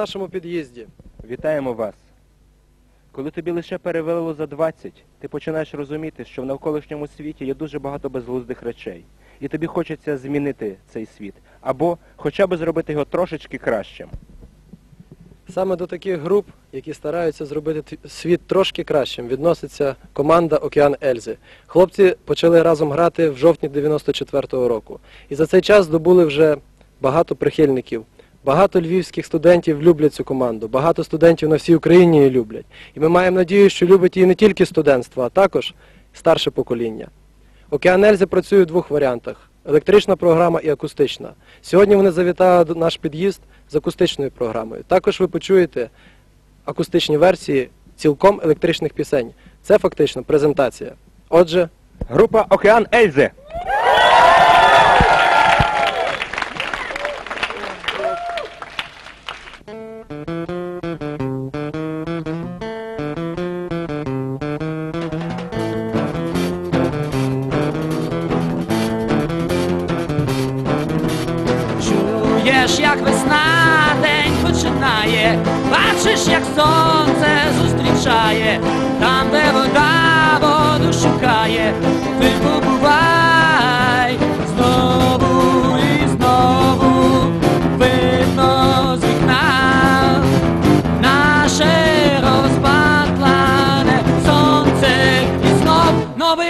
нашому під'їзді. Вітаємо вас. Коли тобі лише перевело за 20, ти починаєш розуміти, що в навколишньому світі є дуже багато безглуздих речей. І тобі хочеться змінити цей світ. Або хоча б зробити його трошечки кращим. Саме до таких груп, які стараються зробити світ трошки кращим, відноситься команда Океан Ельзи. Хлопці почали разом грати в жовтні 94-го року. І за цей час здобули вже багато прихильників. Багато львівських студентів люблять цю команду, багато студентів на всій Україні її люблять. І ми маємо надію, що любить її не тільки студентство, а також старше покоління. Океан Ельзи працює в двох варіантах: електрична програма і акустична. Сьогодні вони завітали наш під'їзд з акустичною програмою. Також ви почуєте акустичні версії цілком електричних пісень. Це фактично презентація. Отже, Група Океан Ельзи.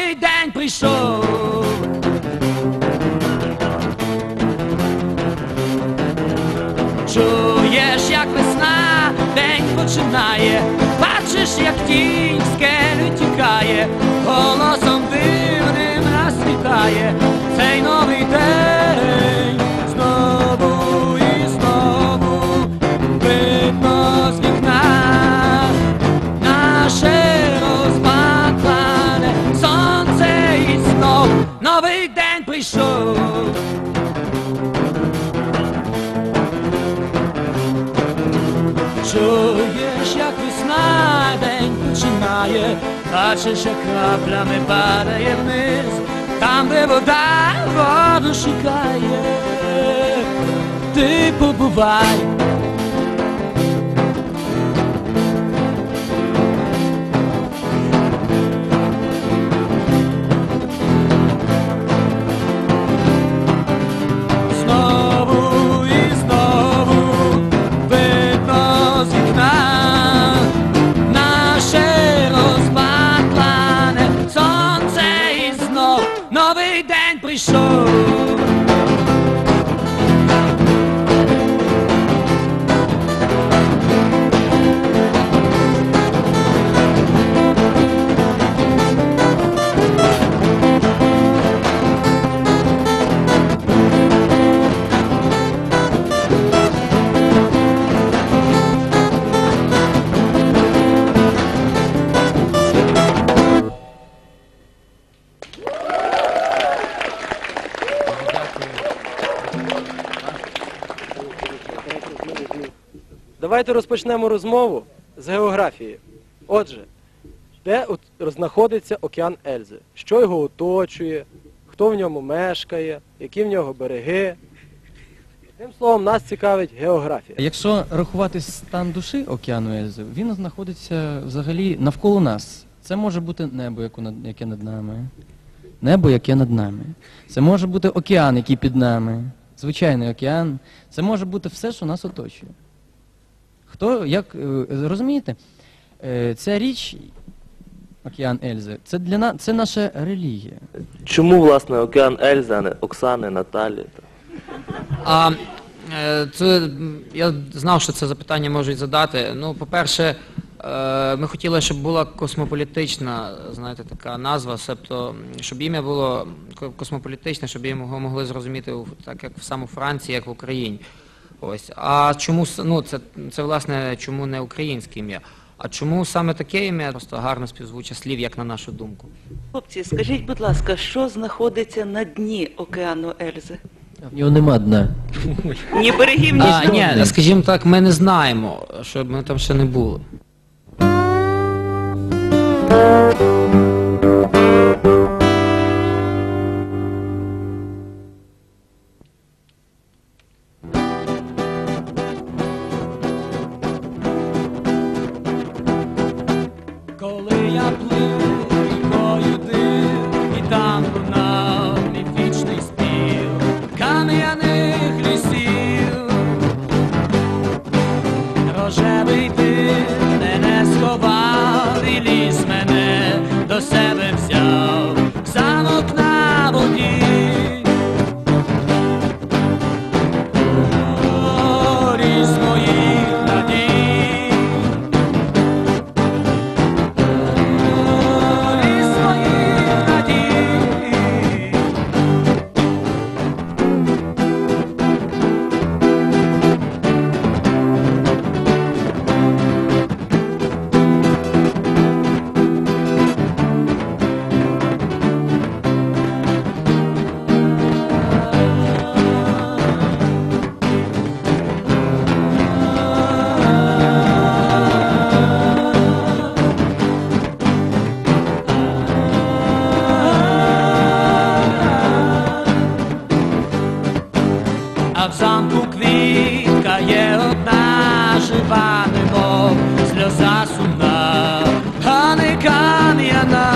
Новий день прийшов. Чуєш, як весна день починає, бачиш, як тінь скелю тікає, голосом дивним розцвітає цей новий день починає, бачиш, що краплями падає вниз, там, де вода воду шукає, ти побувай. Давайте розпочнемо розмову з географії. Отже, де знаходиться океан Ельзи? Що його оточує? Хто в ньому мешкає? Які в нього береги? Тим словом, нас цікавить географія. Якщо рахувати стан душі океану Ельзи, він знаходиться взагалі навколо нас. Це може бути небо, яке над нами. Небо, яке над нами. Це може бути океан, який під нами. Звичайний океан. Це може бути все, що нас оточує. Хто, як, е, розумієте, е, ця річ, океан Ельзи, це для нас, це наша релігія. Чому, власне, океан Ельзи, а не Оксани, Наталі? А е, це я знав, що це запитання можуть задати. Ну, по-перше, ми хотіли, щоб була космополітична, знаєте, така назва, себто, щоб ім'я було космополітичне, щоб його могли зрозуміти так, як саме у Франції, як в Україні. Ось. А чому ну, це, це власне чому не українське ім'я? А чому саме таке ім'я? Просто гарно співзвуча слів, як на нашу думку. Хлопці, скажіть, будь ласка, що знаходиться на дні океану Ельзи? В нього нема дна. Ні берегів, ні А, ні, скажімо так, ми не знаємо, щоб ми там ще не були. Жива, немов сльоза сумна, а не кам'яна.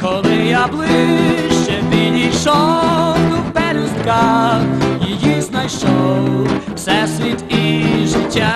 Коли я ближче підійшов до пелюстка, її знайшов всесвіт і життя.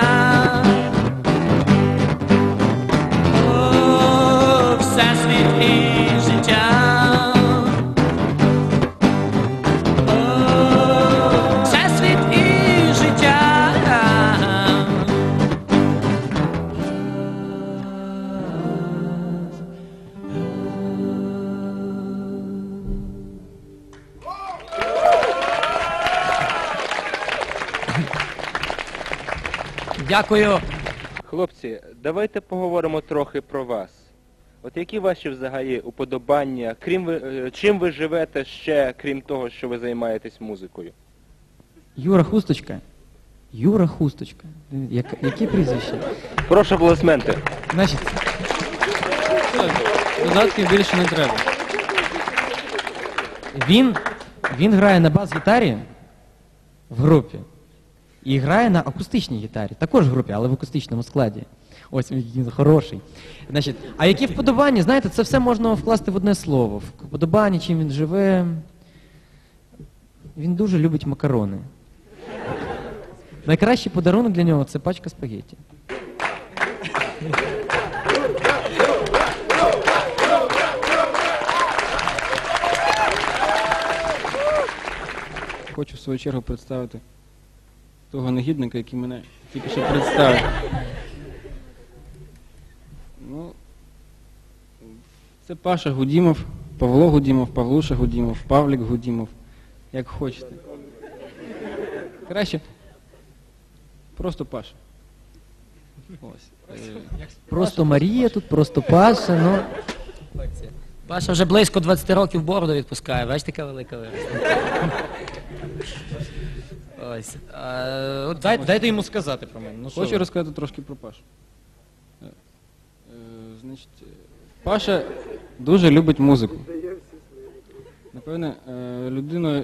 Дякую. Хлопці, давайте поговоримо трохи про вас. От які ваші взагалі уподобання, крім ви, е, чим ви живете ще, крім того, що ви займаєтесь музикою? Юра Хусточка. Юра Хусточка. Як, яке прізвище? Прошу аплодисменти. Значить, додатків більше не треба. Він, він грає на бас-гітарі в групі. І грає на акустичній гітарі. Також в групі, але в акустичному складі. Ось він хороший. Значить, а які вподобання, знаєте, це все можна вкласти в одне слово. Вподобання, чим він живе. Він дуже любить макарони. Найкращий подарунок для нього це пачка спагетті. Хочу в свою чергу представити того негідника, який мене тільки що представив. Ну, це Паша Гудімов, Павло Гудімов, Павлуша Гудімов, Павлік Гудімов, як хочете. Краще. Просто Паша. Ось. е, Просто Марія тут, просто Паша, ну. Паша вже близько 20 років бороду відпускає, бачите, яка велика виросла. Ось. А, от Дайте, дайте йому сказати про мене. Ну, що Хочу ви? розказати трошки про Пашу. Е, е, Значить, е, Паша дуже любить музику. Напевне, е, людина,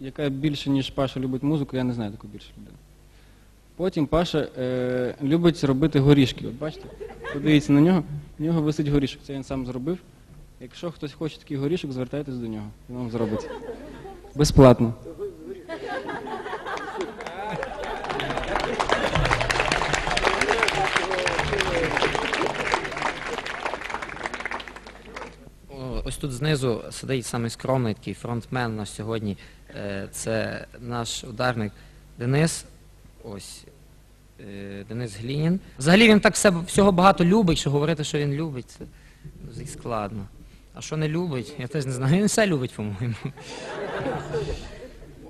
яка більше, ніж Паша любить музику, я не знаю таку більше людину. Потім Паша е, любить робити горішки. От бачите, подивіться на нього, в нього висить горішок. Це він сам зробив. Якщо хтось хоче такий горішок, звертайтесь до нього. Він вам зробить. Безплатно. Ось тут знизу сидить самий скромний такий фронтмен у нас сьогодні. Е, Це наш ударник Денис. Ось. е, Денис Глінін. Взагалі він так все, всього багато любить, що говорити, що він любить, це ну, складно. А що не любить, я теж не знаю. Він все любить, по-моєму.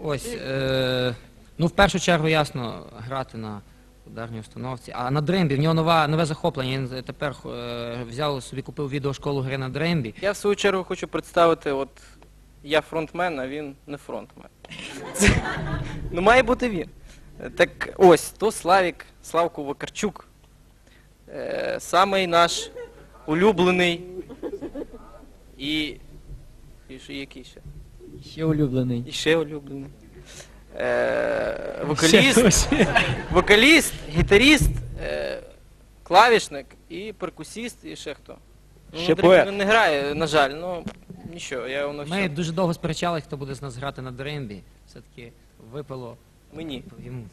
Ось. Е, ну, в першу чергу, ясно, грати на ударній установці. А на дрембі, в нього нова, нове захоплення. Він тепер е, взяв собі, купив відеошколу гри на дрембі. Я в свою чергу хочу представити, от я фронтмен, а він не фронтмен. Це, ну має бути він. Так ось, то Славік, Славко Вакарчук. Е, самий наш улюблений і. І що який ще? Ще улюблений. І ще улюблений. Е, вокаліст, вокаліст, гітаріст, е, клавішник і перкусіст, і ще хто. Ну, Ще Андрій поет. Не грає, на жаль, ну нічого, я воно Ми все. дуже довго сперечали, хто буде з нас грати на дрембі. Все-таки випало Мені. йому.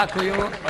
Дякую.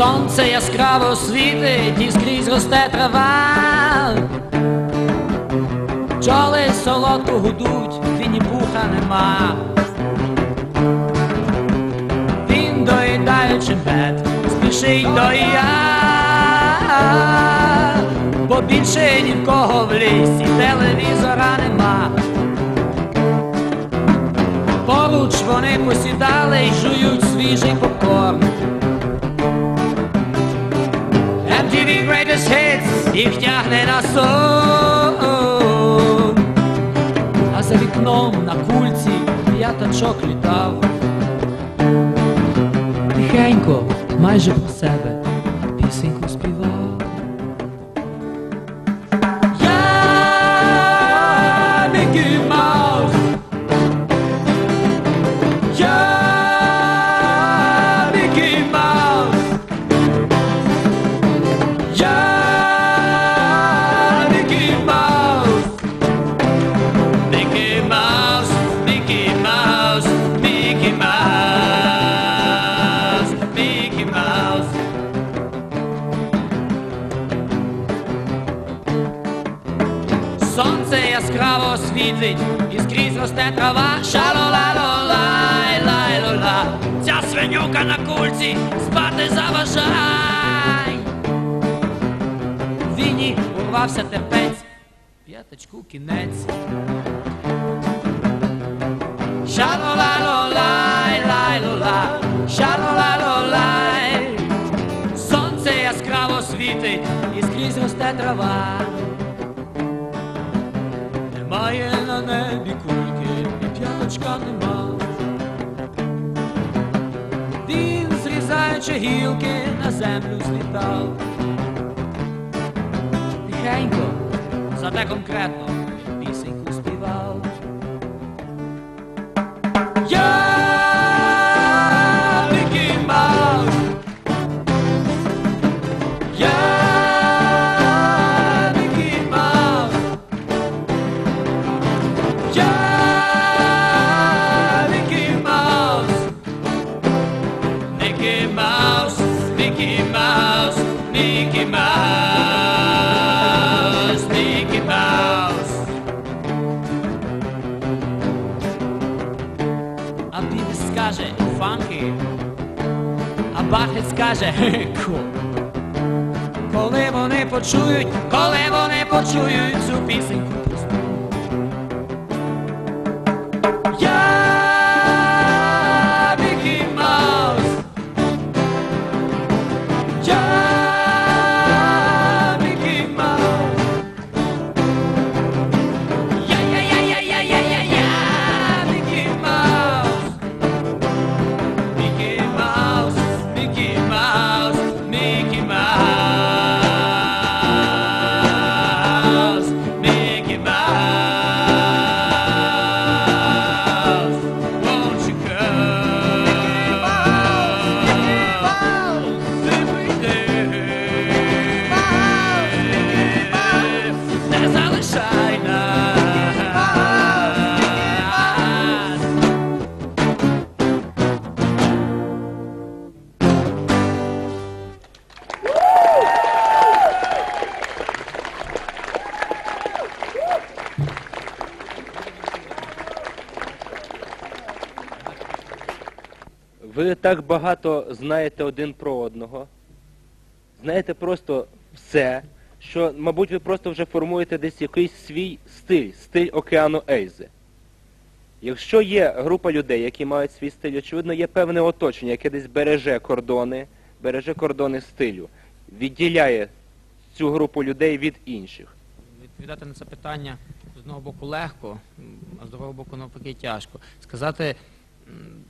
Сонце яскраво світить і скрізь росте трава. Пчоли солодко гудуть, віні пуха нема. Він доїдаючи мед, спішить до я. Бо більше ні в кого в лісі телевізора нема. Поруч вони посідали й жують свіжий попкорн. MTV Greatest Hits їх тягне на сон. А за вікном на кульці п'ятачок літав. Тихенько, майже про себе, пісеньку співав. Я Мікі Маус. Я трава, шалолалолай, лай-лола. Ця свинюка на кульці спати заважай. Віні урвався терпець, п'яточку кінець. Шалолалолай, лай-лола, шалолалолай. Сонце яскраво світить, і скрізь росте трава. Немає на небі кульки, і п'яточка нема. Він, зрізаючи гілки, на землю злітав. Тихенько, зате конкретно Ку. Коли вони почують, коли вони почують цю пісеньку Ви так багато знаєте один про одного, знаєте просто все, що, мабуть, ви просто вже формуєте десь якийсь свій стиль, стиль океану Ейзи. Якщо є група людей, які мають свій стиль, очевидно, є певне оточення, яке десь береже кордони, береже кордони стилю, відділяє цю групу людей від інших? Відповідати на це питання з одного боку легко, а з другого боку навпаки тяжко. Сказати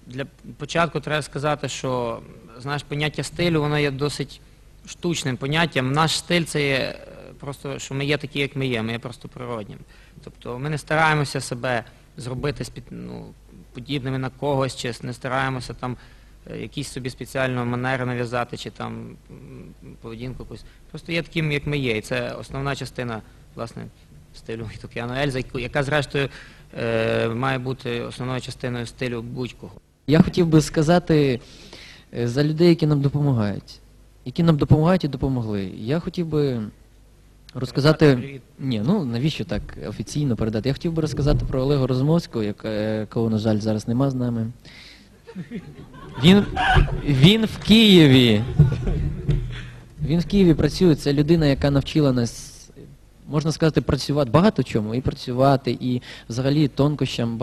для початку треба сказати, що знаєш, поняття стилю воно є досить штучним поняттям. Наш стиль це є е, просто, що ми є такі, як ми є, ми є просто природнім. Тобто ми не стараємося себе зробити спід, ну, подібними на когось, чи не стараємося там е, якісь собі спеціально манери нав'язати, чи там поведінку якусь. Просто є таким, як ми є. І це основна частина власне стилю Ельза, яка зрештою має бути основною частиною стилю будь-кого. Я хотів би сказати е, за людей, які нам допомагають. Які нам допомагають і допомогли. Я хотів би розказати. Ні, ну навіщо так офіційно передати? Я хотів би розказати про Олега Розмовського, яка- якого, на жаль, зараз нема з нами. Він, він в Києві. Він в Києві працює. Це людина, яка навчила нас, можна сказати, працювати багато чому. І працювати, і взагалі тонкощам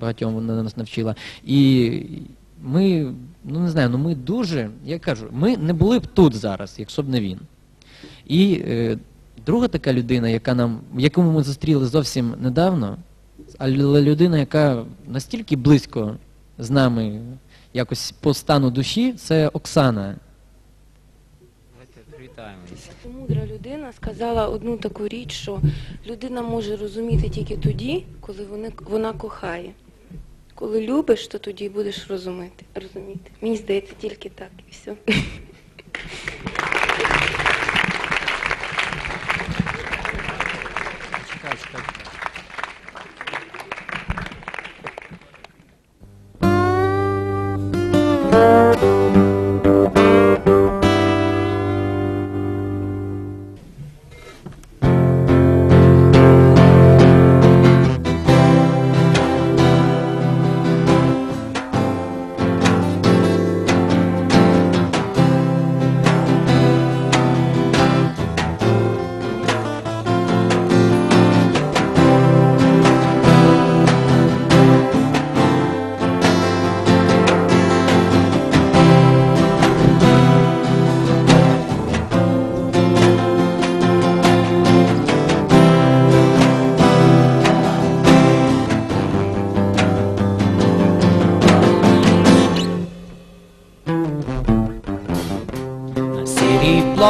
багатьом вона нас навчила. І ми, ну не знаю, ну ми дуже, я кажу, ми не були б тут зараз, якщо б не він. І е, друга така людина, яка нам, яку ми зустріли зовсім недавно, але людина, яка настільки близько з нами якось по стану душі, це Оксана. Давайте. Мудра людина сказала одну таку річ, що людина може розуміти тільки тоді, коли вони, вона кохає. Коли любиш, то тоді будеш розуміти. розуміти. Мені здається, тільки так і все.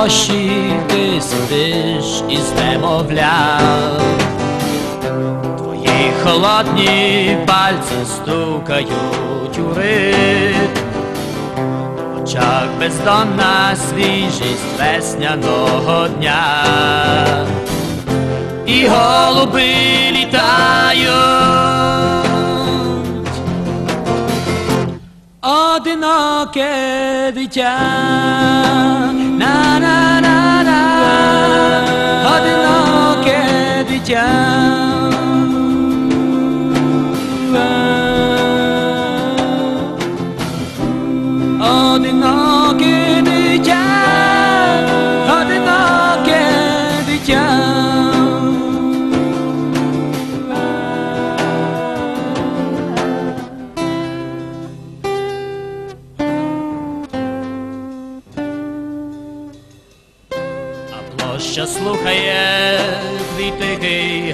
Площі ти сидиш із немовля. Твої холодні пальці стукають у ритм. В очах бездонна свіжість весняного дня. І голуби літають. Одиноке дитя, на на на на одиноке дитя.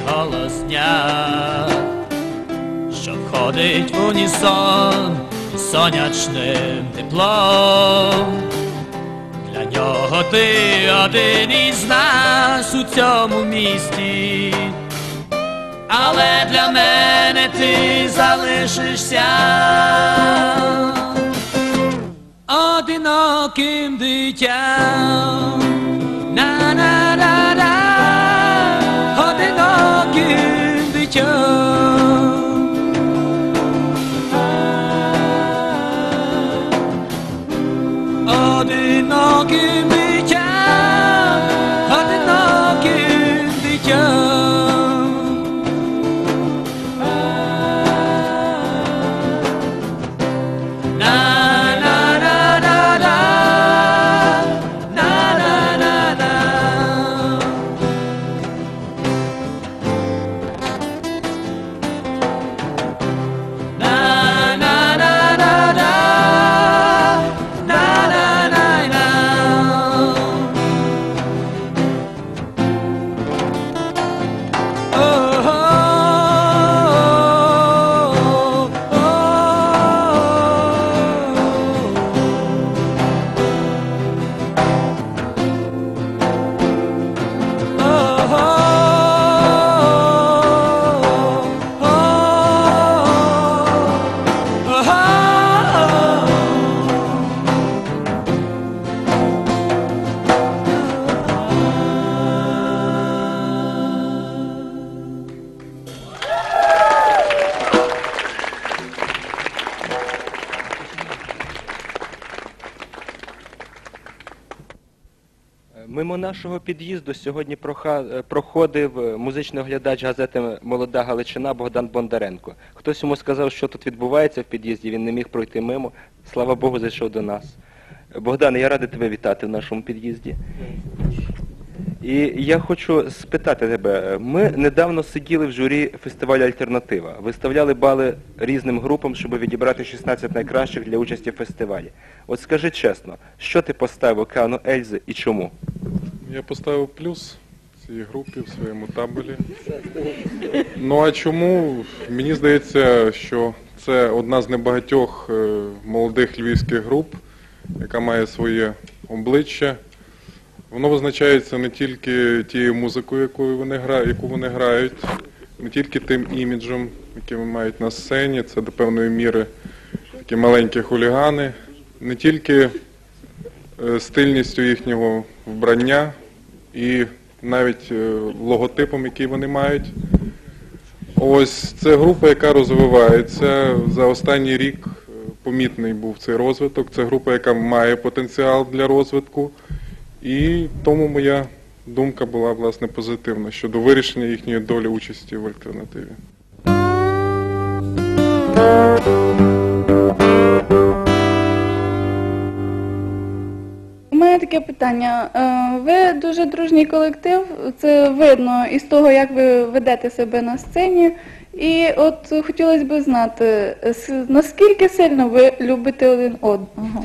Голос дня, що входить в унісон із сонячним теплом. Для нього ти один із нас у цьому місті, але для мене ти залишишся одиноким дитям. Одиноким нашого під'їзду сьогодні е, проходив е, музичний оглядач газети Молода Галичина Богдан Бондаренко. Хтось йому сказав, що тут відбувається в під'їзді, він не міг пройти мимо. Слава Богу, зайшов до нас. Богдан, я радий тебе вітати в нашому під'їзді. І я хочу спитати тебе. Ми недавно сиділи в журі фестивалю Альтернатива, виставляли бали різним групам, щоб відібрати 16 найкращих для участі в фестивалі. От скажи чесно, що ти поставив океану Ельзи і чому? Я поставив плюс цій групі в своєму табелі. Ну а чому? Мені здається, що це одна з небагатьох е, молодих львівських груп, яка має своє обличчя. Воно визначається не тільки тією музикою, якою вони грають, яку вони грають, не тільки тим іміджем, який вони мають на сцені, це до певної міри такі маленькі хулігани, не тільки е, стильністю їхнього вбрання і навіть е, логотипом, який вони мають. Ось це група, яка розвивається. За останній рік е, помітний був цей розвиток. Це група, яка має потенціал для розвитку. І тому моя думка була власне позитивна щодо вирішення їхньої долі участі в альтернативі. Таке питання. Е, Ви дуже дружній колектив, це видно із того, як ви ведете себе на сцені. І от хотілося б знати, наскільки сильно ви любите один одного?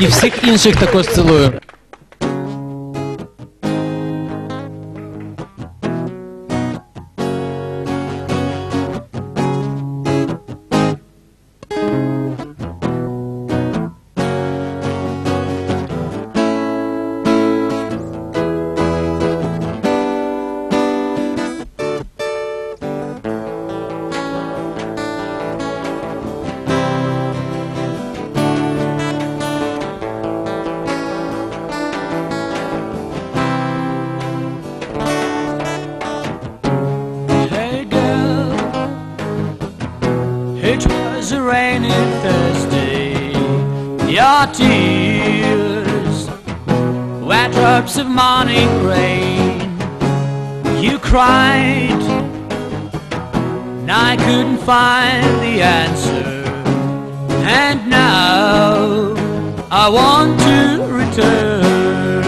І всіх інших також цілую. Drops of morning rain. You cried, and I couldn't find the answer. And now I want to return.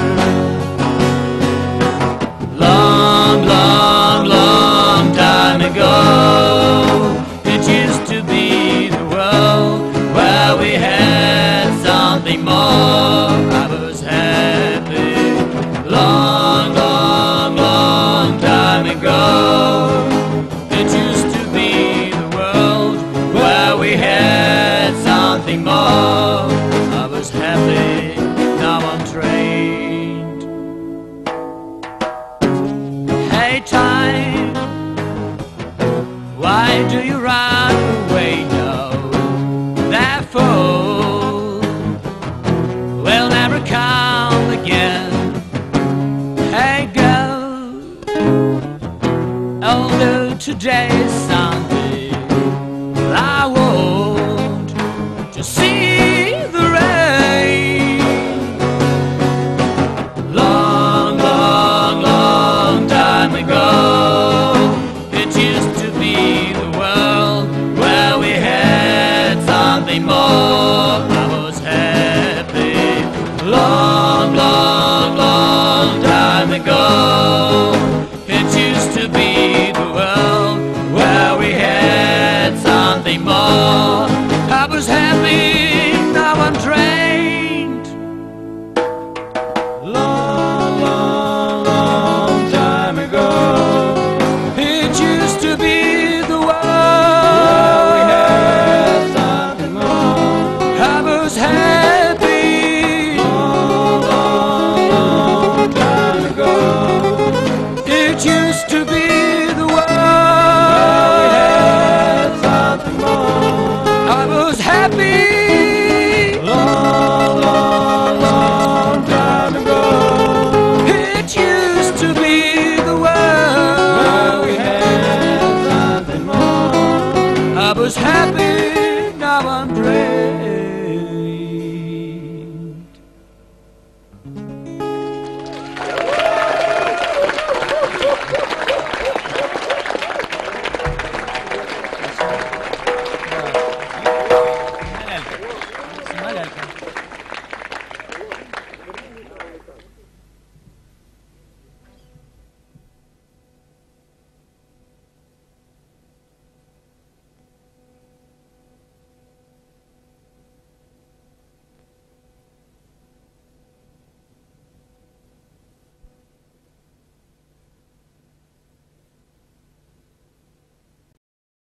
Long, long, long Oh.